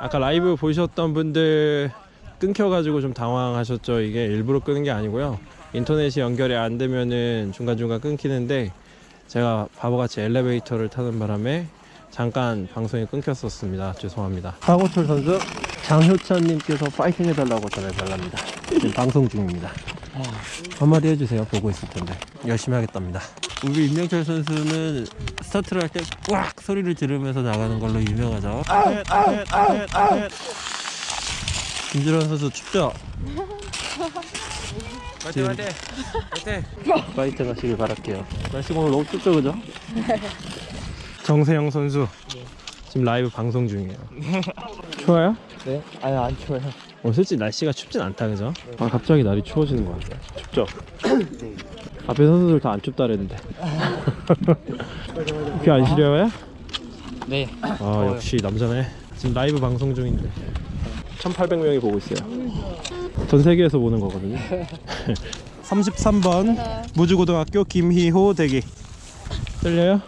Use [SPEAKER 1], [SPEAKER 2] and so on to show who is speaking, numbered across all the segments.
[SPEAKER 1] 아까 라이브 보셨던 분들 끊겨가지고 좀 당황하셨죠. 이게 일부러 끄는 게 아니고요. 인터넷이 연결이 안 되면은 중간중간 끊기는데 제가 바보같이 엘리베이터를 타는 바람에 잠깐 방송이 끊겼었습니다. 죄송합니다. 하고철 선수 장효찬님께서 파이팅 해달라고 전해달랍니다. 지금 방송 중입니다. 한마디 해주세요. 보고 있을 텐데 열심히 하겠답니다. 우리 임명철 선수는 스타트를 할 때 꽉 소리를 지르면서 나가는 걸로 유명하죠. 김준환 선수 춥죠?
[SPEAKER 2] 화이팅 화이팅 화이팅
[SPEAKER 1] 파이팅 하시길 바랄게요. 날씨가 오늘 너무 춥죠, 그죠? 정세영 선수 지금 라이브 방송 중이에요. 추워요?
[SPEAKER 2] 네? 아니 안 추워요
[SPEAKER 1] 어, 솔직히 날씨가 춥진 않다, 그죠? 아, 갑자기 날이 추워지는 것 같아요. 춥죠? 앞에 선수들 다 안 춥다 그랬는데. 귀안 시려워요?
[SPEAKER 2] 네
[SPEAKER 1] 아, 역시 남자네. 지금 라이브 방송 중인데. 1,800명이 보고 있어요. 전 세계에서 보는 거거든요. 33번 무주고등학교 김희호 대기. 떨려요?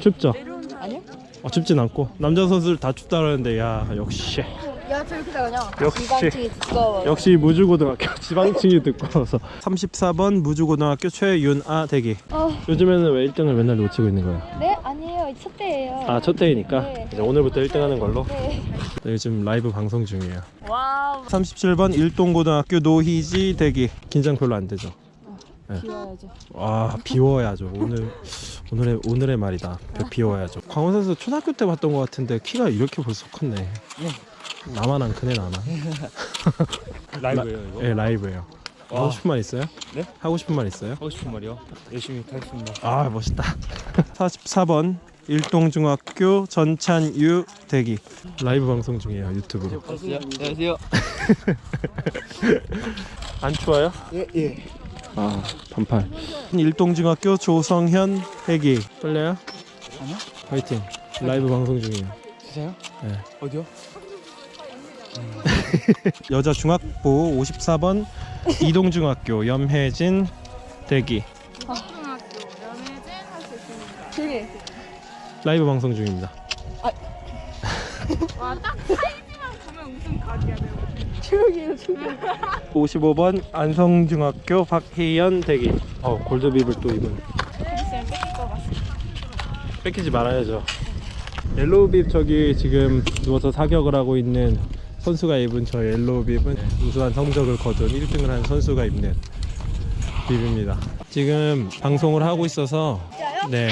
[SPEAKER 1] 춥죠?
[SPEAKER 3] 아니요?
[SPEAKER 1] 어, 춥진 않고 남자 선수들 다 춥다 그러는데 야 역시
[SPEAKER 3] 야 저렇게 나가냐?
[SPEAKER 1] 역시.
[SPEAKER 3] 지방층이 두꺼워.
[SPEAKER 1] 역시 무주고등학교 지방층이 두꺼워서 34번 무주고등학교 최윤아 대기
[SPEAKER 3] 어,
[SPEAKER 1] 요즘에는 왜 1등을 맨날 놓치고 있는 거야?
[SPEAKER 3] 네 아니에요 첫 때예요.
[SPEAKER 1] 아 첫 대회니까
[SPEAKER 3] 네.
[SPEAKER 1] 이제 오늘부터 1등 하는 걸로
[SPEAKER 3] 네.
[SPEAKER 1] 네, 요즘 라이브 방송 중이에요
[SPEAKER 3] 와우.
[SPEAKER 1] 37번 일동고등학교 노희지 대기 긴장 별로 안 되죠?
[SPEAKER 3] 비워야죠.
[SPEAKER 1] 와 비워야죠 오늘 오늘의 오늘의 말이다 비- 비워야죠 광원 선수 초등학교 때 봤던 것 같은데 키가 이렇게 벌써 컸네 나만 안 크네 나만
[SPEAKER 2] 라이브예요 이거?
[SPEAKER 1] 네 라이브예요
[SPEAKER 2] 와.
[SPEAKER 1] 하고 싶은 말 있어요?
[SPEAKER 2] 네?
[SPEAKER 1] 하고 싶은 말 있어요?
[SPEAKER 2] 하고 싶은 말이요? 열심히 하겠습니다
[SPEAKER 1] 아 멋있다 44번 일동중학교 전찬유 대기 라이브 방송 중이에요 유튜브로
[SPEAKER 2] 안녕하세요 안녕하세요
[SPEAKER 1] 안 추워요?
[SPEAKER 2] 예예
[SPEAKER 1] 아 반팔 일동중학교 조성현 대기 떨려요?
[SPEAKER 2] 아니요.
[SPEAKER 1] 화이팅 라이브 방송 중이에요
[SPEAKER 2] 진짜요?
[SPEAKER 1] 네.
[SPEAKER 2] 어디요?
[SPEAKER 1] 여자 중학부 54번 이동중학교 염혜진 대기.
[SPEAKER 3] 조용히 해.
[SPEAKER 1] 라이브 방송 중입니다.
[SPEAKER 3] 조용히 해요 조용히.
[SPEAKER 1] 55번 안성중학교 박혜연 대기. 어 골드비블 또 입은 뺏기지 말아야죠. 옐로우빕 저기 지금 누워서 사격을 하고 있는 선수가 입은 저 옐로우 빕은 우수한 성적을 거둔 1등을 한 선수가 입는 빕입니다 지금 방송을 하고 있어서 네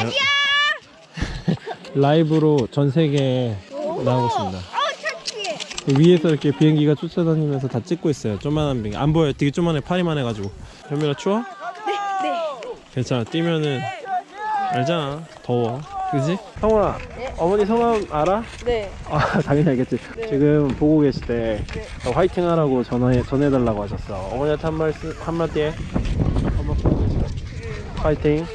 [SPEAKER 1] 라이브로 전 세계에 나오고 있습니다 위에서 이렇게 비행기가 쫓아다니면서 다 찍고 있어요. 조만한 비행기. 안 보여요. 되게 조만해. 파리만 해가지고. 현민아 추워? 네. 괜찮아. 뛰면은 알잖아. 더워. 그지? 성훈아. 어머니 성함 알아?
[SPEAKER 3] 네.
[SPEAKER 1] 아 당연히 알겠지. 지금 보고 계실 때
[SPEAKER 3] 네.
[SPEAKER 1] 어, 화이팅 하라고 전화해 전해달라고 하셨어. 어머니한테 한 말씀 한마디 해. 보고 계시다. 화이팅.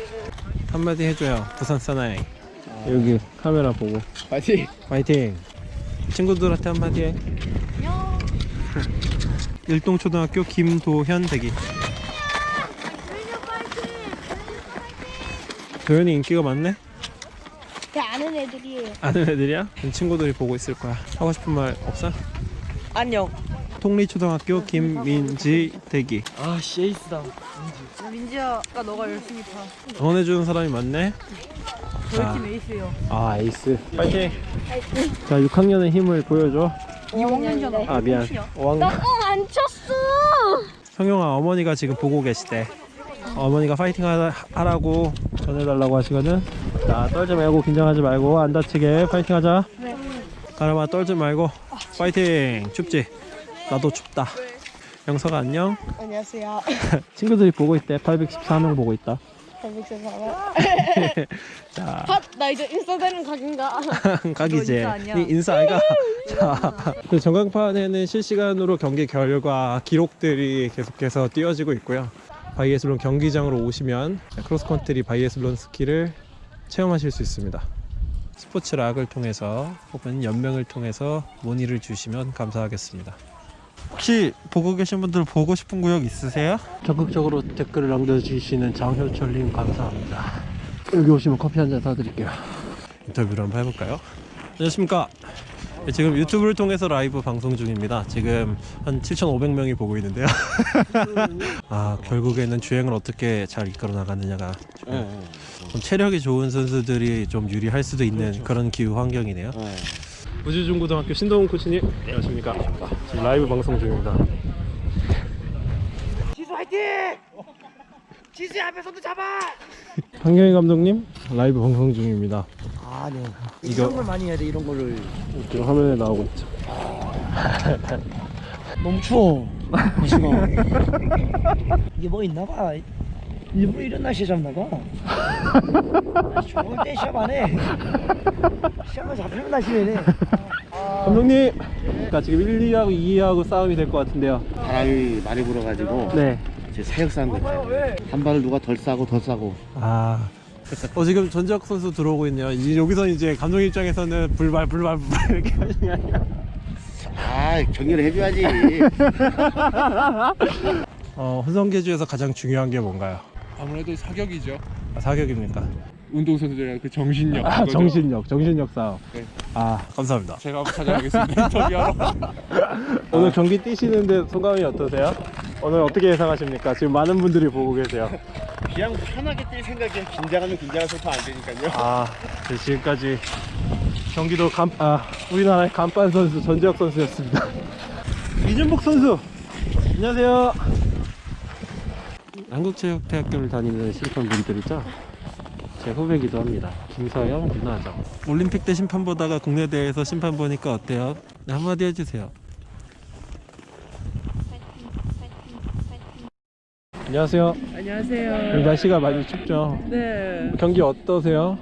[SPEAKER 1] 한마디 해줘요. 부산 사나이. 여기 카메라 보고.
[SPEAKER 2] 화이팅
[SPEAKER 1] 화이팅! 친구들한테 한마디 해. 일동초등학교 김도현 대기. 도현이 인기가 많네?
[SPEAKER 3] 제 아는 애들이에요.
[SPEAKER 1] 아는 애들이야? 친구들이 보고 있을 거야. 하고 싶은 말 없어?
[SPEAKER 3] 안녕.
[SPEAKER 1] 통리초등학교 김민지 대기.
[SPEAKER 2] 아 에이스다
[SPEAKER 3] 민지야가 너가 열심히 봐.
[SPEAKER 1] 응원해주는 사람이 많네?
[SPEAKER 3] 저희 팀 에이스예요.
[SPEAKER 1] 아, 에이스. 파이팅! 자, 6학년의 힘을 보여줘.
[SPEAKER 3] 2학년이잖아.
[SPEAKER 1] 아, 미안. 5학년.
[SPEAKER 3] 뻥안 쳤어.
[SPEAKER 1] 성용아 어머니가 지금 보고 계시대 어머니가 파이팅 하라, 하라고 전해달라고 하시거든 자 떨지 말고 긴장하지 말고 안 다치게 파이팅 하자
[SPEAKER 3] 네.
[SPEAKER 1] 가람아 떨지 말고 파이팅 춥지? 나도 춥다 영서가 안녕
[SPEAKER 3] 안녕하세요.
[SPEAKER 1] 친구들이 보고 있대 814명 보고 있다
[SPEAKER 3] 잘못해서
[SPEAKER 1] 자
[SPEAKER 3] 핫! 나 이제 인싸 되는 각인가? 아니야?
[SPEAKER 1] 니 인사 아이가 자, 그 전광판에는 실시간으로 경기 결과 기록들이 계속해서 띄워지고 있고요 바이애슬론 경기장으로 오시면 크로스컨트리 바이애슬론 스키를 체험하실 수 있습니다. 스포츠 락을 통해서 혹은 연맹을 통해서 문의를 주시면 감사하겠습니다. 혹시 보고 계신 분들 보고 싶은 구역 있으세요? 적극적으로 댓글을 남겨주시는 장효철님 감사합니다. 여기 오시면 커피 한 잔 사드릴게요. 인터뷰를 한번 해볼까요? 안녕하십니까? 네, 지금 유튜브를 통해서 라이브 방송 중입니다. 지금 한 7,500명이 보고 있는데요. 아 결국에는 주행을 어떻게 잘 이끌어 나가느냐가 중요해요. 좀 체력이 좋은 선수들이 좀 유리할 수도 있는 그런 기후 환경이네요. 우주중고등학교 신동훈 코치님 안녕하십니까? 지금 라이브 방송 중입니다.
[SPEAKER 2] 지수 화이팅! 지수 앞에 손도 잡아!
[SPEAKER 1] 황경희 감독님 라이브 방송 중입니다.
[SPEAKER 2] 아, 네.
[SPEAKER 1] 이거-
[SPEAKER 2] 이런 걸 많이 해야 돼, 이런 거를.
[SPEAKER 1] 지금 화면에 나오고 있죠.
[SPEAKER 2] 너무 추워. 지금. 이게 뭐 있나 봐. 일부러 이런 날씨에 잡나 봐. 날씨 좋을 때 시합 안 해. 시합만 잡히면 날씨네.
[SPEAKER 1] 감독님, 그러니까 지금 1, 2하고 2하고 싸움이 될 것 같은데요.
[SPEAKER 4] 바람이 많이 불어가지고
[SPEAKER 1] 네.
[SPEAKER 4] 제 사격 싸움 같아요. 한 발을 누가 덜 싸고 더 싸고
[SPEAKER 1] 아. 어 지금 전지혁 선수 들어오고 있네요. 이제 여기서 이제 감독 입장에서는 불발 불발 불발 이렇게 아니라
[SPEAKER 4] 아 정리를 해줘야지.
[SPEAKER 1] 어, 혼성계주에서 가장 중요한 게 뭔가요?
[SPEAKER 5] 아무래도 사격이죠.
[SPEAKER 1] 아, 사격입니까?
[SPEAKER 5] 운동선수들의 그 정신력.
[SPEAKER 1] 아,
[SPEAKER 5] 그거죠.
[SPEAKER 1] 정신력, 정신력 싸움.
[SPEAKER 5] 네.
[SPEAKER 1] 아, 감사합니다.
[SPEAKER 5] 제가 한번 찾아가겠습니다. 인터뷰하러.
[SPEAKER 1] 오늘 경기 뛰시는데 소감이 어떠세요? 오늘 어떻게 예상하십니까? 지금 많은 분들이 보고 계세요.
[SPEAKER 4] 그냥 편하게 뛸 생각에 긴장하면 긴장해서 더안 되니까요.
[SPEAKER 1] 아, 네, 지금까지 경기도 간, 아, 우리나라의 간판 선수 전지혁 선수였습니다. 이준복 선수, 안녕하세요. 한국체육대학교를 다니는 심판분들이죠. 제 후배기도 합니다. 김서영, 윤하정. 올림픽 때 심판 보다가 국내 대회에서 심판 보니까 어때요? 네, 한마디 해주세요. 안녕하세요.
[SPEAKER 6] 안녕하세요.
[SPEAKER 1] 날씨가 많이 춥죠?
[SPEAKER 6] 네,
[SPEAKER 1] 경기 어떠세요?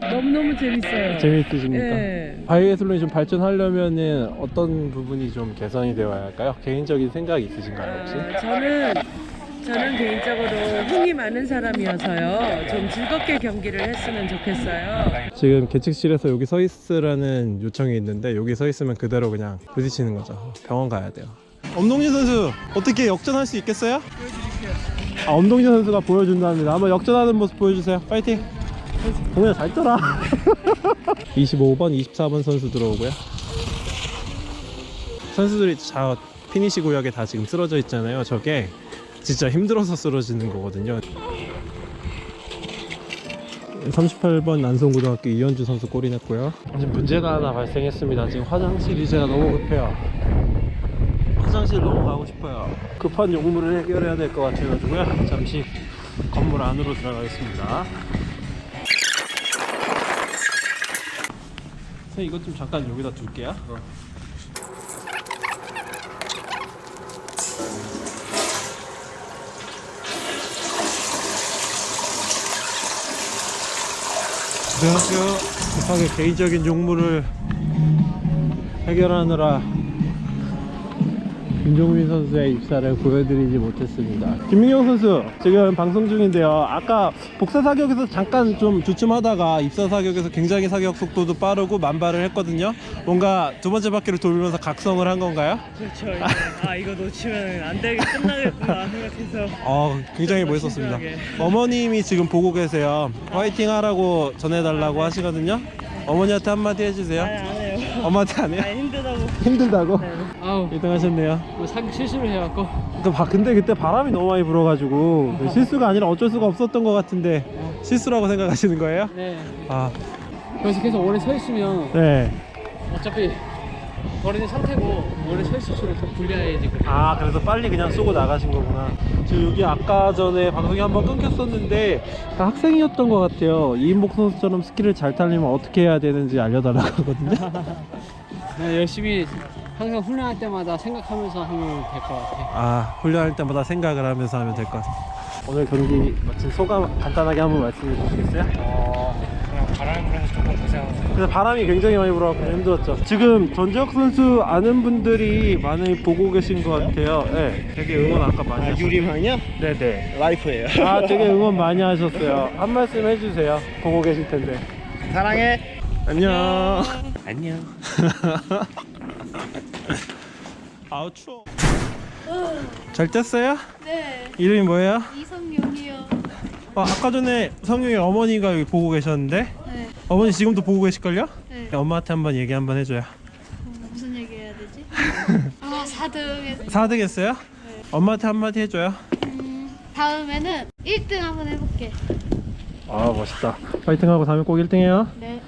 [SPEAKER 6] 너무너무 재밌어요.
[SPEAKER 1] 재미있으십니까?
[SPEAKER 6] 네.
[SPEAKER 1] 바이애슬론이 좀 발전하려면은 어떤 부분이 좀 개선이 되어야 할까요? 개인적인 생각이 있으신가요 혹시?
[SPEAKER 6] 아, 저는 저는 개인적으로 흥이 많은 사람이어서요. 좀 즐겁게 경기를 했으면 좋겠어요.
[SPEAKER 1] 지금 계측실에서 여기 서 있으라는 요청이 있는데 여기 서 있으면 그대로 그냥 부딪히는 거죠. 병원 가야 돼요. 엄동진 선수 어떻게 역전할 수 있겠어요? 아, 엄동진 선수가 보여준답니다. 한번 역전하는 모습 보여주세요. 파이팅! 동현 잘 떠라. 25번, 24번 선수 들어오고요. 선수들이 자 피니시 구역에 다 지금 쓰러져 있잖아요. 저게 진짜 힘들어서 쓰러지는 거거든요. 38번 난송고등학교 이현주 선수 골이 났고요. 지금 문제가 하나 발생했습니다. 지금 화장실 이 제가 너무 급해요. 화장실 너무 가고 싶어요. 급한 용무를 해결해야 될 것 같아가지고요. 잠시 건물 안으로 들어가겠습니다. 선생님 이것 좀 잠깐 여기다 둘게요. 안녕하세요. 급하게 개인적인 용무를 해결하느라 김종민 선수의 입사를 보여드리지 못했습니다. 김민경 선수 지금 방송 중인데요. 아까 복사 사격에서 잠깐 좀 주춤하다가 입사 사격에서 굉장히 사격 속도도 빠르고 만발을 했거든요. 뭔가 두 번째 바퀴를 돌면서 각성을 한 건가요?
[SPEAKER 6] 그렇죠. 아 이거 놓치면 안 되게 끝나겠구나 생각해서.
[SPEAKER 1] 어, 굉장히 멋있었습니다.
[SPEAKER 6] 신기하게.
[SPEAKER 1] 어머님이 지금 보고 계세요. 화이팅 하라고 전해달라고 하시거든요. 어머니한테 한마디 해주세요.
[SPEAKER 6] 아니 안 해요.
[SPEAKER 1] 엄마한테 안 해요?
[SPEAKER 6] 아 힘들다고.
[SPEAKER 1] 힘들다고?
[SPEAKER 7] 아우
[SPEAKER 1] 1등 하셨네요.
[SPEAKER 7] 뭐 실수를 해갖고
[SPEAKER 1] 그 바- 근데 그때 바람이 너무 많이 불어가지고 실수가 아니라 어쩔 수가 없었던 것 같은데 실수라고 생각하시는 거예요?
[SPEAKER 7] 네
[SPEAKER 1] 아,
[SPEAKER 7] 그래서 계속 오래 서 있으면
[SPEAKER 1] 네.
[SPEAKER 7] 어차피 버리는 상태고 오래 서 있을 수록 더 불리해야지 그래.
[SPEAKER 1] 아, 그래서 빨리 그냥 쏘고 나가신 거구나. 지금 여기 아까 전에 방송이 한번 끊겼었는데 다 학생이었던 것 같아요. 이인복 선수처럼 스키를 잘 타려면 어떻게 해야 되는지 알려달라고 하거든요.
[SPEAKER 7] 그냥 열심히 항상 훈련할 때마다 생각하면서 하면 될 것 같아
[SPEAKER 1] 아, 훈련할 때마다 생각을 하면서 하면 될 것 같아요. 오늘 경기 마친 소감 간단하게 한번 말씀해 주시겠어요?
[SPEAKER 2] 그냥 바람이 불어서 조금 고생하고.
[SPEAKER 1] 그래서 바람이 굉장히 많이 불어서 힘들었죠. 지금 전지혁 선수 아는 분들이 많이 보고 계신 것 같아요. 네, 되게 응원 아까 많이 하셨어요.
[SPEAKER 4] 유리망이요?
[SPEAKER 1] 네네.
[SPEAKER 4] 라이프예요.
[SPEAKER 1] 아, 되게 응원 많이 하셨어요. 한 말씀 해주세요. 보고 계실 텐데.
[SPEAKER 4] 사랑해.
[SPEAKER 1] 안녕.
[SPEAKER 4] 안녕.
[SPEAKER 1] 아우 추워. 잘 뗐어요?
[SPEAKER 3] 네.
[SPEAKER 1] 이름이 뭐예요?
[SPEAKER 3] 이성용이요.
[SPEAKER 1] 어, 아까 전에 성용이 어머니가 여기 보고 계셨는데
[SPEAKER 3] 네.
[SPEAKER 1] 어머니 지금도 보고 계실걸요?
[SPEAKER 3] 네.
[SPEAKER 1] 엄마한테 한번 얘기 한번 해줘요.
[SPEAKER 8] 되지? 아 4등
[SPEAKER 1] 4등 했어요? 엄마한테 한마디 해줘요.
[SPEAKER 8] 다음에는 1등 한번 해볼게
[SPEAKER 1] 아 멋있다. 파이팅하고 다음에 꼭 1등 해요.
[SPEAKER 8] 네